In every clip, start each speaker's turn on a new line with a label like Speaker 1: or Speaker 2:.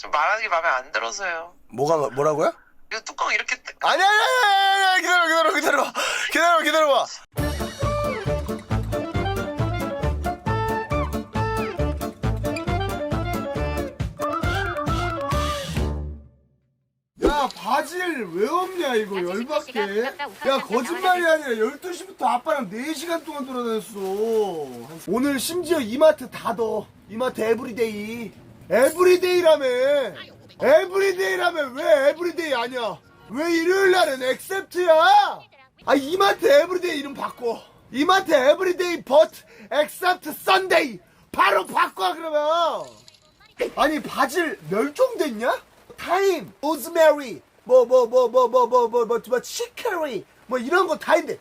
Speaker 1: 좀 말하는 게 마음에 안 들어서요.
Speaker 2: 뭐가 뭐라고요?
Speaker 1: 이거 뚜껑 이렇게 뜯-
Speaker 2: 아니 아니 아니 아니 기다려 기다려 기다려 기다려 기다려봐. 야 바질 왜 없냐 이거 열받게? 야 거짓말이 아니라 12시부터 아빠랑 4시간 동안 돌아다녔어. 오늘 심지어 이마트 닫어 이마트 에브리데이 에브리데이라며 에브리데이라며 왜 에브리데이 아니야 왜 일요일날은 엑셉트야 아 이마트 에브리데이 이름 바꿔 이마트 에브리데이 버트 엑셉트 썬데이 바로 바꿔 그러면 아니 바질 멸종됐냐? 타임, 오즈메리 뭐 뭐 뭐 뭐 뭐 뭐 뭐뭐 치커리 뭐 이런 거 다 있는데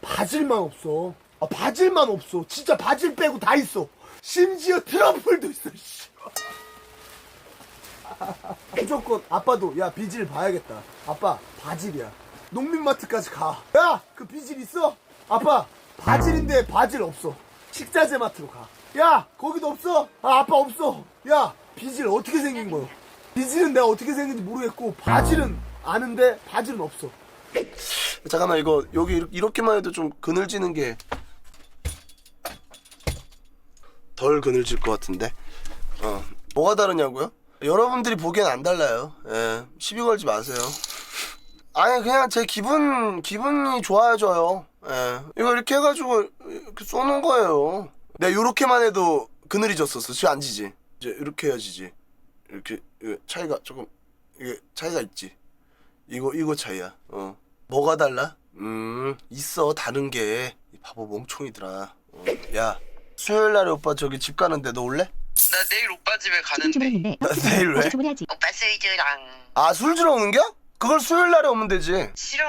Speaker 2: 바질만 없어. 아 바질만 없어. 진짜 바질 빼고 다 있어. 심지어 트러플도 있어. 씨. 무조건 아빠도 야 비질 봐야겠다. 아빠 바질이야. 농민마트까지 가. 야 그 비질 있어? 아빠 바질인데 바질 없어. 식자재 마트로 가. 야 거기도 없어? 아 아빠 없어. 야 비질 어떻게 생긴 거야? 비질은 내가 어떻게 생긴지 모르겠고 바질은 아는데 바질은 없어. 잠깐만 이거 여기 이렇- 이렇게만 해도 좀 그늘지는 게 덜 그늘질 것 같은데. 어 뭐가 다르냐고요? 여러분들이 보기엔 안 달라요. 예 시비 걸지 마세요. 아니 그냥 제 기분 기분이 좋아져요. 예. 이거 이렇게 해가지고 이렇게 쏘는 거예요. 내가 요렇게만 해도 그늘이 졌었어. 지금 안 지지. 이제 이렇게 해야지지. 이렇게 차이가 조금 이게 차이가 있지. 이거 이거 차이야. 어. 뭐가 달라? 음 있어 다른 게. 이 바보 멍청이들아. 어. 야 수요일 날에 오빠 저기 집 가는데 너 올래?
Speaker 1: 나 내일 오빠 집에 가는데
Speaker 3: 주문했는데
Speaker 2: 나 내일 왜?
Speaker 3: 주문해야지.
Speaker 1: 오빠 스위즈랑
Speaker 2: 아 술 주러 오는겨? 그걸 수요일 날에 오면 되지.
Speaker 1: 싫어.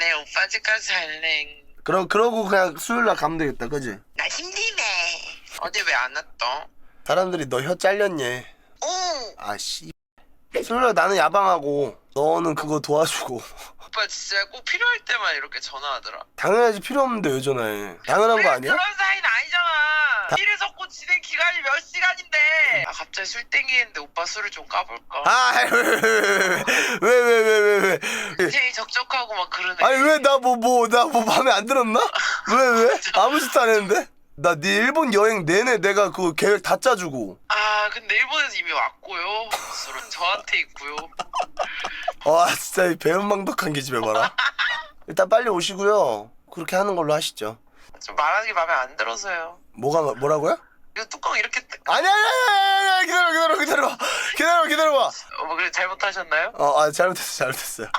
Speaker 1: 내일 오빠 집까지 갈래.
Speaker 2: 그럼 그러고 그냥 수요일 날 가면 되겠다, 그지?
Speaker 1: 나 힘들네. 어제 왜 안 왔어?
Speaker 2: 사람들이 너 혀 잘렸냐?
Speaker 1: 오!
Speaker 2: 아씨. 수요일 날 나는 야방하고 너는 그거 도와주고.
Speaker 1: 오빠 진짜 꼭 필요할 때만 이렇게 전화하더라.
Speaker 2: 당연하지 필요 없는데 왜 전화해? 당연한 거 아니야?
Speaker 1: 그런 사이는 아니잖아. 일을 섞고 지낸 기간이 몇 시간인데. 아 갑자기 술 땡기는데 오빠 술을 좀 까볼까?
Speaker 2: 아, 왜왜 왜 왜 왜? 왜?
Speaker 1: 제일 적적하고 막 그러네.
Speaker 2: 아니 왜 나 뭐 뭐 나 뭐 마음에 안 들었나? 왜 왜? 아무 짓도 안 했는데? 나 네 일본 여행 내내 내가 그 계획 다 짜주고.
Speaker 1: 아 근데 일본에서 이미 왔고요. 술은 저한테 있고요.
Speaker 2: 와 진짜 이 배은망덕한 기집애 봐라. 일단 빨리 오시고요. 그렇게 하는 걸로 하시죠.
Speaker 1: 좀 말하는 게 마음에 안 들어서요.
Speaker 2: 뭐가 뭐라고요?
Speaker 1: 이거 뚜껑 이렇게 뜯...
Speaker 2: 아니 아니 아니 아니 기다려 기다려 기다려 기다려 기다려봐.
Speaker 1: 어, 뭐 그래 잘못하셨나요?
Speaker 2: 어, 아 잘못했어 잘못했어요.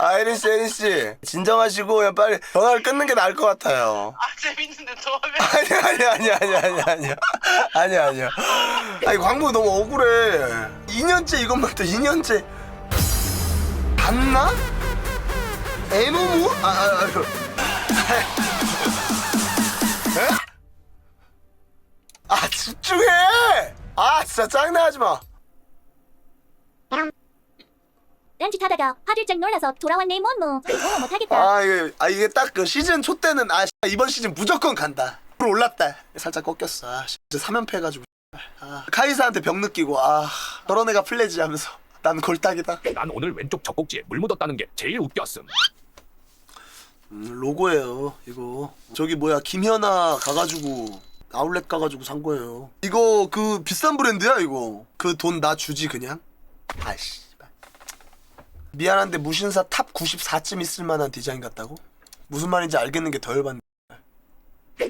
Speaker 2: 아 혜린 씨 혜린 씨 진정하시고 그냥 빨리 전화를 끊는 게 나을 것 같아요.
Speaker 1: 아 재밌는데 더 하면
Speaker 2: 아니 아니 아니 아니 아니 아니 아니 아니야. 아니 광고 너무 억울해. 2년째 이것만 또 2년째 봤나? 에노무? 아, 아, 아, 그. 에? 아 집중해! 아 진짜 짜증나지 마.
Speaker 3: 딴짓 하다가 화들짝 놀라서 돌아왔네 뭐뭐. 어 못하겠다.
Speaker 2: 아 이게 아 이게 딱 그 시즌 초 때는 아 씨, 이번 시즌 무조건 간다. 올랐다. 살짝 꺾였어. 아, 씨, 진짜 3연패 해가지고. 아, 카이사한테 병 느끼고 아 저런 애가 플레지 하면서 난 골딱이다.
Speaker 4: 난 오늘 왼쪽 젖꼭지에 물 묻었다는 게 제일 웃겼음.
Speaker 2: 음, 로고예요 이거. 저기 뭐야 김현아 가가지고 아울렛 가가지고 산 거예요. 이거 그 비싼 브랜드야 이거. 그 돈 나 주지 그냥. 아씨. 미안한데 무신사 탑 94쯤 있을 만한 디자인 같다고? 무슨 말인지 알겠는 게더 열받네.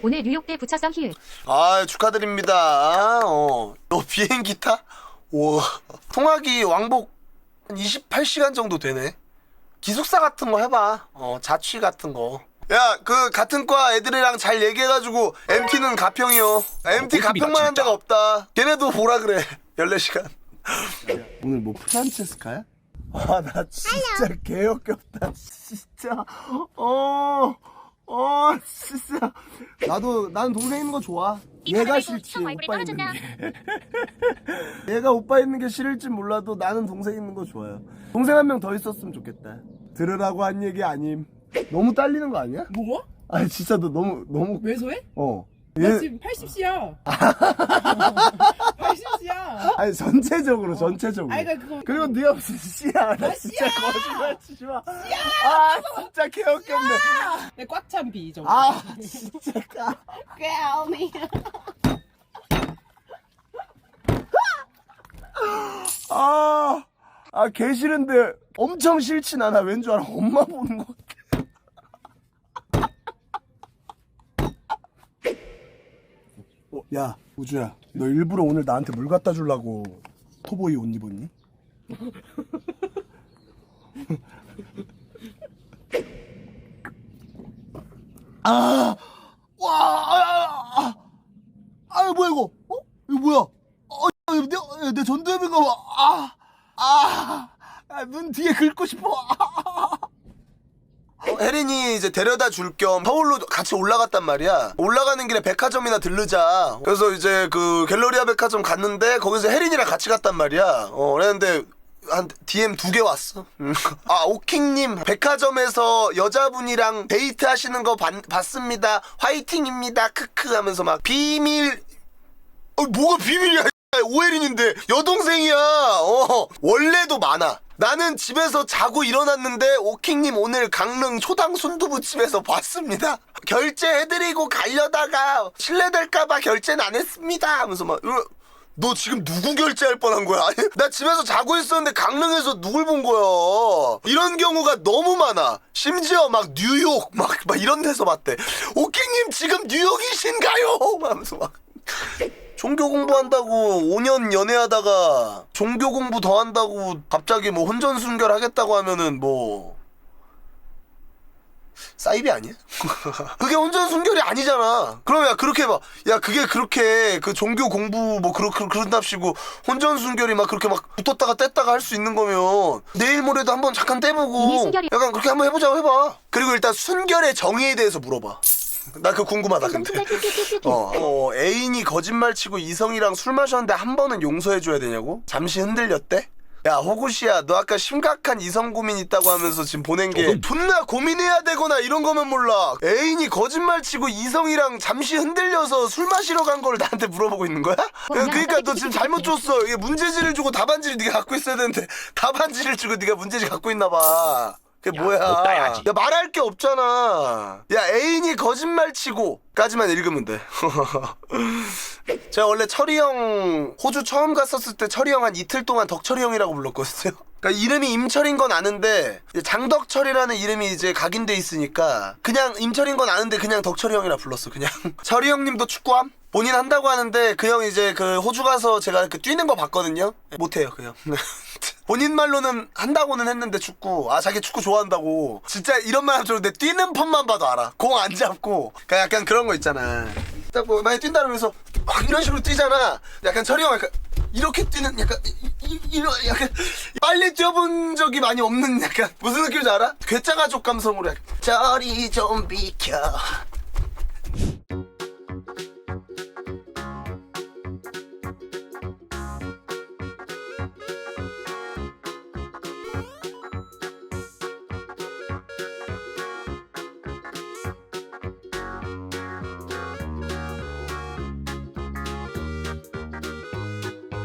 Speaker 3: 오늘 뉴욕 대 부차성 히읗.
Speaker 2: 아 축하드립니다. 어, 너 비행기 타? 오, 통화기 왕복 한 28시간 정도 되네. 기숙사 같은 거 해봐. 어, 자취 같은 거. 야, 그 같은 과 애들이랑 잘 얘기해가지고 MT는 가평이요. MT
Speaker 4: 꿀팁이다,
Speaker 2: 가평만 한. 데가 없다. 걔네도 보라 그래. 14시간. 오늘 뭐 프란체스카야? 아, 나 진짜 개역겹다. 진짜. 어, 어, 진짜. 나도, 난 동생 있는 거 좋아. 얘가 싫지, 오빠 있는 게. 얘가 오빠 있는 게 싫을지 몰라도 나는 동생 있는 거 좋아요. 동생 한 명 더 있었으면 좋겠다. 들으라고 한 얘기 아님. 너무 딸리는 거 아니야?
Speaker 5: 뭐?
Speaker 2: 아니, 진짜 너 너무, 너무.
Speaker 5: 왜 소해?
Speaker 2: 어.
Speaker 5: 나
Speaker 2: 얘-
Speaker 5: 지금 80시야. 80시야.
Speaker 2: 아니 전체적으로 전체적으로.
Speaker 5: 아니, 그러니까 그거-
Speaker 2: 그리고 네가 무슨 씨야? 나 진짜 거짓말 치지 마. 아 진짜 개웃겼네.
Speaker 5: 내꽉찬 비 정도.
Speaker 2: 아 진짜 까.
Speaker 5: 깨우니.
Speaker 2: 아, 아, 개 싫은데 엄청 싫진 않아. 왠 줄 알아? 엄마 보는 것 같아. 어, 야, 우주야. 너 일부러 오늘 나한테 물 갖다 주려고 토보이 옷 입었니? 아, 와, 아, 아, 아, 아, 뭐야, 이거? 어? 이거 뭐야? 어, 내, 내 전두엽인가 봐. 아, 아, 아, 눈 뒤에 긁고 싶어. 아. 어, 혜린이 이제 데려다 줄 겸 서울로 같이 올라갔단 말이야. 올라가는 길에 백화점이나 들르자. 그래서 이제 그 갤러리아 백화점 갔는데 거기서 혜린이랑 같이 갔단 말이야. 어, 그랬는데 한 DM 두 개 왔어. 음. 아 오킹님 백화점에서 여자분이랑 데이트 하시는 거 봤, 봤습니다. 화이팅입니다. 크크 하면서 막 비밀 어, 뭐가 비밀이야? 오혜린인데 여동생이야. 어, 원래도 많아. 나는 집에서 자고 일어났는데 오킹님 오늘 강릉 초당 순두부 집에서 봤습니다. 결제해드리고 가려다가 실례될까봐 결제는 안 했습니다. 하면서 막 너 지금 누구 결제할 뻔한 거야? 아니, 나 집에서 자고 있었는데 강릉에서 누굴 본 거야? 이런 경우가 너무 많아. 심지어 막 뉴욕 막, 막 이런 데서 봤대. 오킹님 지금 뉴욕이신가요? 막 하면서 막. 종교 공부한다고 5년 연애하다가 종교 공부 더 한다고 갑자기 뭐 혼전 순결 하겠다고 하면은 뭐 사이비 아니야? 그게 혼전 순결이 아니잖아. 그러면 야 그렇게 막 야 그게 그렇게 그 종교 공부 뭐 그렇 그, 그런답시고 혼전 순결이 막 그렇게 막 붙었다가 뗐다가 할 수 있는 거면 내일 모레도 한번 잠깐 떼보고 약간 그렇게 한번 해보자고 해봐. 그리고 일단 순결의 정의에 대해서 물어봐. 나 그거 궁금하다 근데. 어, 어, 애인이 거짓말 치고 이성이랑 술 마셨는데 한 번은 용서해줘야 되냐고? 잠시 흔들렸대? 야 호구씨야 너 아까 심각한 이성 고민 있다고 하면서 지금 보낸 게 존나 고민해야 되거나 이런 거면 몰라 애인이 거짓말 치고 이성이랑 잠시 흔들려서 술 마시러 간 걸 나한테 물어보고 있는 거야?
Speaker 3: 그냥
Speaker 2: 그러니까 너 지금. 잘못 줬어 이게 문제지를 주고 답안지를 네가 갖고 있어야 되는데 답안지를 주고 네가 문제지 갖고 있나 봐 그게
Speaker 4: 야,
Speaker 2: 뭐야
Speaker 4: 없다야지.
Speaker 2: 야 말할 게 없잖아 야 애인이 거짓말 치고 까지만 읽으면 돼 제가 원래 철이 형 호주 처음 갔었을 때 철이 형 한 이틀 동안 덕철이 형이라고 불렀거든요. 그러니까 이름이 임철인 건 아는데 장덕철이라는 이름이 이제 각인돼 있으니까 그냥 임철인 건 아는데 그냥 덕철이 형이라 불렀어 그냥. 철이 형님도 축구함? 본인 한다고 하는데 그 형 이제 그 호주 가서 제가 그 뛰는 거 봤거든요. 못해요 그 형. 본인 말로는 한다고는 했는데 축구 아 자기 축구 좋아한다고. 진짜 이런 말 하면 좋은데 뛰는 폰만 봐도 알아. 공 안 잡고. 그러니까 약간 그런 거 있잖아. 딱 뭐 많이 뛴다 그러면서 막 이런 식으로 뛰잖아. 약간 철이 형 약간 이렇게 뛰는 약간 이런 약간 빨리 뛰어본 적이 많이 없는 약간 무슨 느낌인지 알아? 괴짜 가족 감성으로 약간 저리 좀 비켜